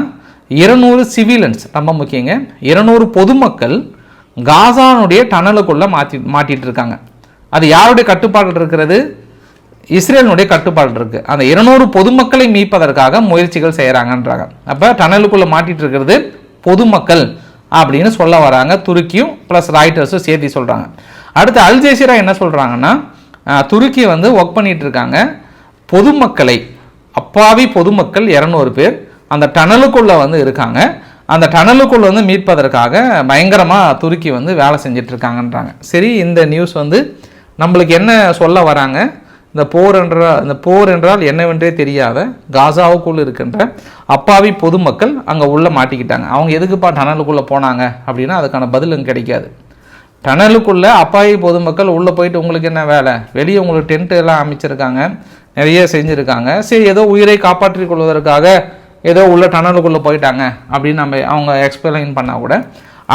இருநூறு சிவிலன்ஸ் ரொம்ப முக்கியங்க இருநூறு பொதுமக்கள் காசானுடைய டனலுக்குள்ளே மாற்றி மாட்டிகிட்டு இருக்காங்க அது யாருடைய கட்டுப்பாட்டில் இருக்கிறது? இஸ்ரேலினுடைய கட்டுப்பாடு இருக்குது அந்த இருநூறு பொதுமக்களை மீட்பதற்காக முயற்சிகள் செய்கிறாங்கன்றாங்க அப்போ டனலுக்குள்ளே மாட்டிகிட்டு இருக்கிறது பொதுமக்கள் அப்படின்னு சொல்ல வராங்க. துருக்கியும் ப்ளஸ் ராய்டர்ஸும் சேர்த்து சொல்கிறாங்க அடுத்து அல் என்ன சொல்கிறாங்கன்னா துருக்கி வந்து ஒர்க் பண்ணிகிட்டு இருக்காங்க பொதுமக்களை அப்பாவி பொதுமக்கள் இரநூறு பேர் அந்த டனலுக்குள்ளே வந்து இருக்காங்க. அந்த டனலுக்குள்ளே வந்து மீட்பதற்காக பயங்கரமாக துருக்கி வந்து வேலை செஞ்சிட்ருக்காங்கன்றாங்க. சரி இந்த நியூஸ் வந்து நம்மளுக்கு என்ன சொல்ல வராங்க? இந்த போர் என்றால் இந்த போர் என்றால் என்னவென்றே தெரியாத காசாவுக்குள் இருக்கின்ற அப்பாவி பொதுமக்கள் அங்கே உள்ளே மாட்டிக்கிட்டாங்க. அவங்க எதுக்குப்பா டனலுக்குள்ளே போனாங்க அப்படின்னா அதுக்கான பதில் அங்கே கிடைக்காது. டனலுக்குள்ளே அப்பாவி பொதுமக்கள் உள்ளே போயிட்டு உங்களுக்கு என்ன வேலை? வெளியே உங்களுக்கு டென்ட் எல்லாம் அமைச்சிருக்காங்க நிறைய செஞ்சுருக்காங்க. சரி ஏதோ உயிரை காப்பாற்றிக் கொள்வதற்காக ஏதோ உள்ள டனலுக்குள்ளே போயிட்டாங்க அப்படின்னு நம்ம அவங்க எக்ஸ்பிளைன் பண்ணால் கூட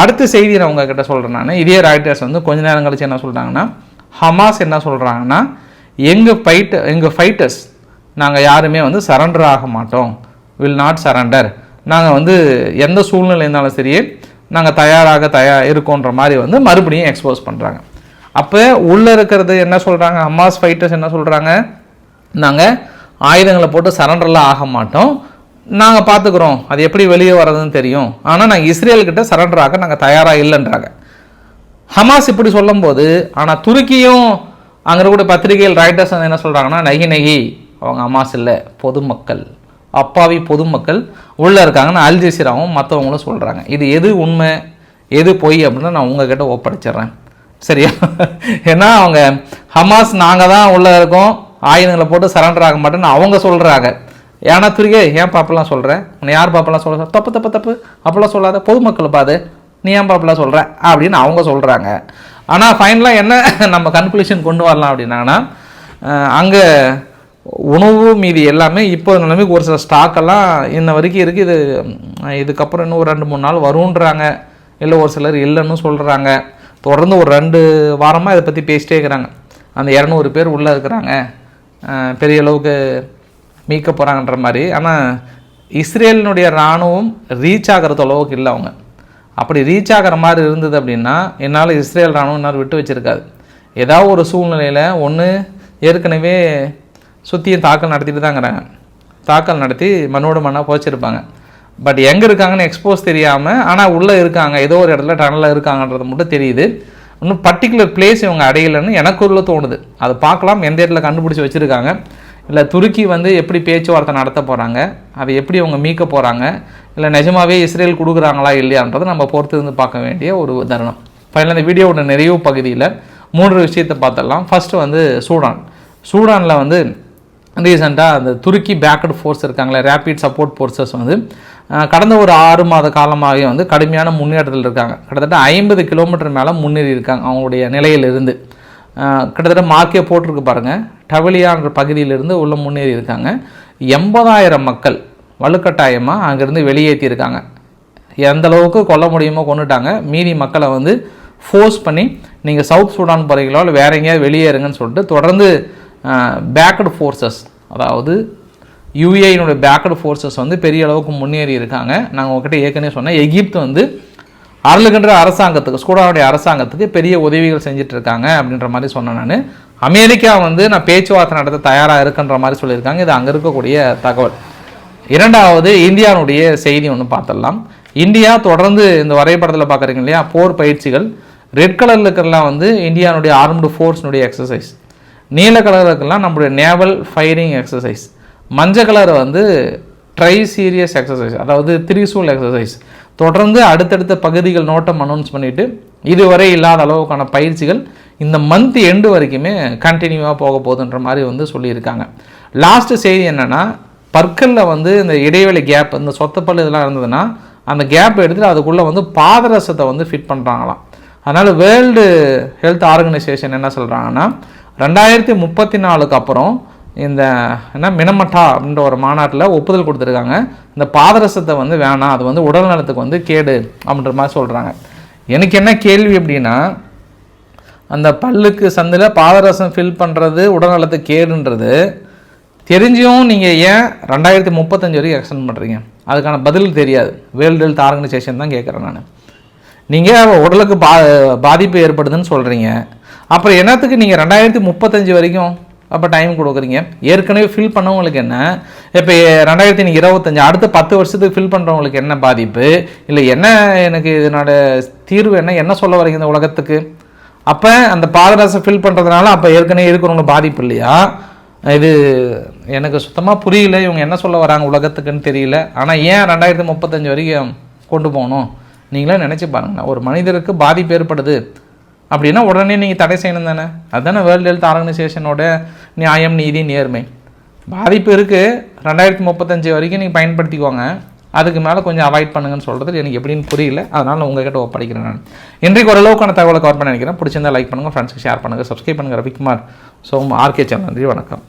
அடுத்த செய்தி நான் உங்ககிட்ட சொல்கிறேன் நான். இதே ராய்டர்ஸ் வந்து கொஞ்ச நேரம் கழிச்சு என்ன சொல்கிறாங்கன்னா ஹமாஸ் என்ன சொல்கிறாங்கன்னா எங்கள் ஃபைட் எங்கள் ஃபைட்டர்ஸ் நாங்கள் யாருமே வந்து சரண்டர் ஆக மாட்டோம். வில் நாட் சரண்டர் நாங்கள் வந்து எந்த சூழ்நிலை இருந்தாலும் சரி நாங்கள் தயாராக தயா இருக்கோன்ற மாதிரி வந்து மறுபடியும் எக்ஸ்போஸ் பண்ணுறாங்க அப்போ உள்ளே இருக்கிறது என்ன சொல்கிறாங்க ஹமாஸ் ஃபைட்டர்ஸ் என்ன சொல்கிறாங்க நாங்கள் ஆயுதங்களை போட்டு சரண்டர்லாம் ஆக மாட்டோம். நாங்கள் பார்த்துக்குறோம் அது எப்படி வெளியே வர்றதுன்னு தெரியும். ஆனால் நாங்கள் இஸ்ரேல்கிட்ட சரண்டர் ஆக நாங்கள் தயாராக இல்லைன்றாங்க. ஹமாஸ் இப்படி சொல்லும்போது ஆனால் துருக்கியும் அங்கே இருக்கக்கூடிய பத்திரிகைகள் ரைட்டர்ஸ் வந்து என்ன சொல்கிறாங்கன்னா நகி நகி அவங்க ஹமாஸ் இல்லை பொதுமக்கள் அப்பாவி பொதுமக்கள் உள்ளே இருக்காங்கன்னு அல் ஜசீராவும் மற்றவங்களும் சொல்கிறாங்க இது எது உண்மை? எது பொய்? அப்படின்னு நான் உங்ககிட்ட ஒப்படைச்சிடுறேன். சரியா? ஏன்னா அவங்க ஹமாஸ் நாங்கள் தான் உள்ளே இருக்கோம். ஆயுதங்களை போட்டு சரண்டர் ஆக மாட்டேன்னு அவங்க சொல்கிறாங்க ஏன்னா துருக்கே ஏன் பாப்பெல்லாம் சொல்கிறேன் உன்னை யார் பாப்பெல்லாம் சொல்ல தப்பு தப்பு தப்பு. அப்பெல்லாம் சொல்லாத. பொதுமக்களை பாது நீ ஏன் பாப்பெல்லாம் சொல்கிற அப்படின்னு அவங்க சொல்கிறாங்க ஆனால் ஃபைனலாக என்ன? நம்ம கன்க்ளூஷன் கொண்டு வரலாம் அப்படின்னாங்கன்னா அங்கே உணவு மீதி எல்லாமே இப்போ நிலைமைக்கு ஒரு சில ஸ்டாக்கெல்லாம் இன்ன வரைக்கும் இருக்குது இது இதுக்கப்புறம் இன்னும் ஒரு ரெண்டு மூணு நாள் வருன்றாங்க இல்லை ஒரு சிலர் இல்லைன்னு சொல்கிறாங்க தொடர்ந்து ஒரு ரெண்டு வாரமாக இதை பற்றி பேசிட்டே இருக்கிறாங்க. அந்த இரநூறு பேர் உள்ளே இருக்கிறாங்க. பெரிய அளவுக்கு மீட்க போகிறாங்கன்ற மாதிரி. ஆனால் இஸ்ரேலினுடைய இராணுவம் ரீச் ஆகிறது அளவுக்கு இல்லை அவங்க. அப்படி ரீச் ஆகிற மாதிரி இருந்தது அப்படின்னா என்னால் இஸ்ரேல் இராணுவம் இன்னும் விட்டு வச்சுருக்காது. ஏதாவது ஒரு சூழ்நிலையில் ஒன்று ஏற்கனவே சுற்றியும் தாக்கல் நடத்திட்டு தாங்கிறாங்க தாக்கல் நடத்தி மண்ணோடு மண்ணாக போச்சிருப்பாங்க பட் எங்கே இருக்காங்கன்னு எக்ஸ்போஸ் தெரியாமல் ஆனால் உள்ளே இருக்காங்க. ஏதோ ஒரு இடத்துல டனலில் இருக்காங்கன்றது மட்டும் தெரியுது. இன்னும் பர்டிகுலர் பிளேஸ் இவங்க அடையலைன்னு எனக்கு உள்ள தோணுது. அதை பார்க்கலாம். எந்த இடத்துல கண்டுபிடிச்சி வச்சுருக்காங்க. இல்லை துருக்கி வந்து எப்படி பேச்சுவார்த்தை நடத்த போகிறாங்க அதை எப்படி அவங்க மீட்க போகிறாங்க இல்லை நிஜமாவே இஸ்ரேல் கொடுக்குறாங்களா இல்லையான்றதை நம்ம பொறுத்து இருந்து பார்க்க வேண்டிய ஒரு தருணம். ஃபைனல் இந்த வீடியோவோட நிறைவு பகுதியில் மூன்று விஷயத்தை பார்த்துடலாம். ஃபஸ்ட்டு வந்து சூடான். சூடானில் வந்து ரீசெண்டாக அந்த துருக்கி பேக்கட் ஃபோர்ஸ் இருக்காங்களே ரேபிட் சப்போர்ட் ஃபோர்ஸஸ் வந்து கடந்த ஒரு ஆறு மாத காலமாகவே வந்து கடுமையான முன்னேற்றத்தில் இருக்காங்க. கிட்டத்தட்ட ஐம்பது கிலோமீட்டர் மேலே முன்னேறி இருக்காங்க அவங்களுடைய நிலையிலிருந்து. கிட்டத்தட்ட மார்க்கே போட்டிருக்கு பாருங்கள் டவலியான்ற பகுதியிலிருந்து உள்ள முன்னேறி இருக்காங்க. எண்பதாயிரம் மக்கள் வலுக்கட்டாயமாக அங்கேருந்து வெளியேற்றியிருக்காங்க எந்த அளவுக்கு கொல்ல முடியுமோ கொண்டுட்டாங்க. மீதி மக்களை வந்து ஃபோர்ஸ் பண்ணி நீங்கள் சவுத் சூடான் போகிறீங்களோ இல்லை வேற எங்கேயாவது வெளியேறுங்கன்னு சொல்லிட்டு தொடர்ந்து பேக்கடு ஃபோர்ஸஸ் அதாவது யூஏயினுடைய பேக்கடு ஃபோர்ஸஸ் வந்து பெரிய அளவுக்கு முன்னேறி இருக்காங்க. நாங்கள் உங்ககிட்ட ஏற்கனவே சொன்னேன். எகிப்து வந்து அருளுகின்ற அரசாங்கத்துக்கு ஸ்கூடாவுடைய அரசாங்கத்துக்கு பெரிய உதவிகள் செஞ்சுட்டு இருக்காங்க அப்படின்ற மாதிரி சொன்னேன் நான். அமெரிக்கா வந்து நான் பேச்சுவார்த்தை நடத்த தயாராக இருக்குன்ற மாதிரி சொல்லியிருக்காங்க. இது அங்கே இருக்கக்கூடிய தகவல். இரண்டாவது இந்தியாவுடைய செய்தி ஒன்று பார்த்துடலாம் இந்தியா தொடர்ந்து இந்த வரைபடத்தில் பார்க்குறீங்க இல்லையா? போர் பயிற்சிகள். ரெட் கலரில் இருக்கிறலாம் வந்து இந்தியாவுடைய ஆர்ம்டு ஃபோர்ஸ்னுடைய எக்ஸசைஸ். நீல கலரில் இருக்கலாம் நம்மளுடைய நேவல் ஃபயரிங் எக்ஸசைஸ். மஞ்சள் கலர் வந்து ட்ரை சீரியஸ் எக்ஸசைஸ் அதாவது திரிசூல் எக்ஸசைஸ். தொடர்ந்து அடுத்தடுத்த பகுதிகள் நோட்டம் அனௌன்ஸ் பண்ணிட்டு இதுவரை இல்லாத அளவுக்கான பயிற்சிகள் இந்த மந்த் எண்டு வரைக்குமே கண்டினியூவாக போக போகுதுன்ற மாதிரி வந்து சொல்லியிருக்காங்க. லாஸ்ட்டு செய்தி என்னென்னா பற்களில் வந்து இந்த இடைவெளி கேப் இந்த சொத்தப்பல் இதெல்லாம் இருந்ததுன்னா அந்த கேப் எடுத்துட்டு அதுக்குள்ளே வந்து பாதரசத்தை வந்து ஃபிட் பண்ணுறாங்களாம் அதனால் வேர்ல்டு ஹெல்த் ஆர்கனைசேஷன் என்ன சொல்கிறாங்கன்னா ரெண்டாயிரத்தி முப்பத்தி நாலுக்கு அப்புறம் இந்த என்ன மினமட்டா அப்படின்ற ஒரு மாநாட்டில் ஒப்புதல் கொடுத்துருக்காங்க. இந்த பாதரசத்தை வந்து வேணாம் அது வந்து உடல் நலத்துக்கு வந்து கேடு அப்படின்ற மாதிரி சொல்கிறாங்க எனக்கு என்ன கேள்வி அப்படின்னா அந்த பல்லுக்கு சந்தில் பாதரசம் ஃபில் பண்ணுறது உடல் நலத்துக்கு கேடுன்றது தெரிஞ்சும் நீங்கள் ஏன் ரெண்டாயிரத்தி முப்பத்தஞ்சு வரைக்கும் எக்ஸ்டெண்ட் பண்ணுறீங்க அதுக்கான பதில் தெரியாது. வேர்ல்டு ஹெல்த் ஆர்கனைசேஷன் தான் கேட்குறேன் நான். நீங்கள் உடலுக்கு பா பாதிப்பு ஏற்படுதுன்னு சொல்கிறீங்க அப்புறம் என்னத்துக்கு நீங்கள் ரெண்டாயிரத்தி முப்பத்தஞ்சு வரைக்கும் அப்போ டைம் கொடுக்குறீங்க. ஏற்கனவே ஃபில் பண்ணவங்களுக்கு என்ன? இப்போ ரெண்டாயிரத்தி இருபத்தஞ்சி அடுத்த பத்து வருஷத்துக்கு ஃபில் பண்ணுறவங்களுக்கு என்ன பாதிப்பு? இல்லை என்ன எனக்கு இதனோட தீர்வு என்ன? என்ன சொல்ல வரீங்க இந்த உலகத்துக்கு? அப்போ அந்த பாதரசம் ஃபில் பண்ணுறதுனால அப்போ ஏற்கனவே இருக்கிறவங்க பாதிப்பு இல்லையா? இது எனக்கு சுத்தமாக புரியல. இவங்க என்ன சொல்ல வராங்க உலகத்துக்குன்னு தெரியல. ஆனால் ஏன் ரெண்டாயிரத்தி முப்பத்தஞ்சு வரைக்கும் கொண்டு போகணும்? நீங்களே நினச்சி பாருங்களேன். ஒரு மனிதருக்கு பாதிப்பு ஏற்படுது. அப்படின்னா உடனே நீங்கள் தடை செய்யணும் தானே? அதுதானே வேர்ல்டு ஹெல்த் ஆர்கனைசேஷனோட நியாயம் நீதி நேர்மை. பாதிப்பு இருக்குது ரெண்டாயிரத்தி முப்பத்தஞ்சு வரைக்கும் நீங்கள் பயன்படுத்திக்கோங்க. அதுக்கு மேலே கொஞ்சம் அவாய்ட் பண்ணுங்கன்னு சொல்கிறது எனக்கு எப்படின்னு புரியல. அதனால் உங்ககிட்ட ஒப்படைக்கிறேன் நான். இன்றைக்கு ஓரளவுக்கான தகவலை கவர் பண்ண நினைக்கிறேன். பிடிச்சிருந்தா லைக் பண்ணுங்கள் ஃப்ரெண்ட்ஸ்க்கு ஷேர் பண்ணுங்கள் சப்ஸ்கிரைப் பண்ணுங்கள் ரவிக்குமார் ஸோ ஆர்கே சேனல். நன்றி வணக்கம்.